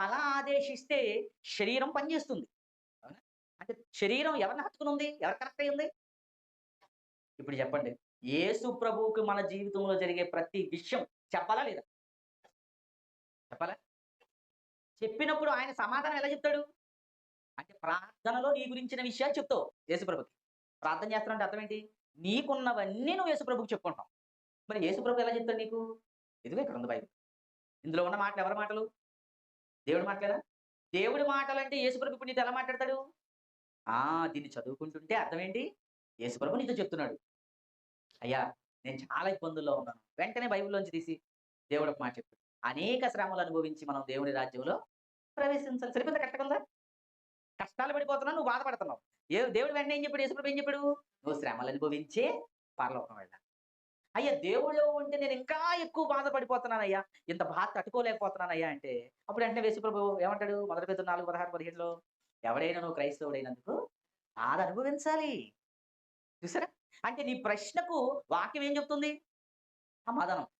అలా ఆదేశిస్తే శరీరం పనిచేస్తుంది. అంటే శరీరం ఎవరిని హత్తుకుని ఉంది ఎవరు కరెక్ట్ అయింది ఇప్పుడు చెప్పండి. యేసు ప్రభువుకి మన జీవితంలో జరిగే ప్రతి విషయం చెప్పాలా లేదా? చెప్పాలా? చెప్పినప్పుడు ఆయన సమాధానం ఎలా చెప్తాడు? అంటే ప్రార్థనలో నీ గురించిన విషయాలు చెప్తావు యేసుప్రభుకి ప్రార్థన చేస్తానంటే అర్థం ఏంటి? నీకున్నవన్నీ నువ్వు యేసుప్రభుకి చెప్పుకుంటావు. మరి యేసుప్రభు ఎలా చెప్తాడు నీకు? ఇదిగో ఇక్కడ ఉంది బైబిల్. ఇందులో ఉన్న మాటలు ఎవరి మాటలు? దేవుడు మాటలేనా దేవుడి మాటలు అంటే యేసుప్రభు ఇప్పుడు నీతో ఎలా మాట్లాడతాడు? ఆ దీన్ని చదువుకుంటుంటే అర్థం ఏంటి యేసుప్రభు నీతో చెప్తున్నాడు. అయ్యా నేను చాలా ఇబ్బందుల్లో ఉన్నాను. వెంటనే బైబిల్లోంచి తీసి దేవుడు ఒక మాట చెప్తాడు అనేక శ్రమలు అనుభవించి మనం దేవుని రాజ్యంలో ప్రవేశించాలి. సరిపోతే కరెక్ట్గా కష్టాలు పడిపోతున్నావు నువ్వు బాధపడుతున్నావు. ఏ దేవుడు వెంటనే ఏం చెప్పాడు? యేసుప్రభు ఏం చెప్పాడు? నువ్వు శ్రమలు అనుభవించే పరలోకం వెళ్ళాలి. అయ్యా దేవుళ్ళు ఉంటే నేను ఇంకా ఎక్కువ బాధపడిపోతున్నానయ్యా. ఇంత బాధ తట్టుకోలేకపోతున్నానయ్యా అంటే అప్పుడు వెంటనే యేసుప్రభు ఏమంటాడు? మొదటి పెద్ద నాలుగు పదహారు పదిహేడులో ఎవడైనా నువ్వు క్రైస్తవుడైనందుకు బాధ అనుభవించాలి. చూసారా? అంటే నీ ప్రశ్నకు వాక్యం ఏం చెప్తుంది? సమాధానం.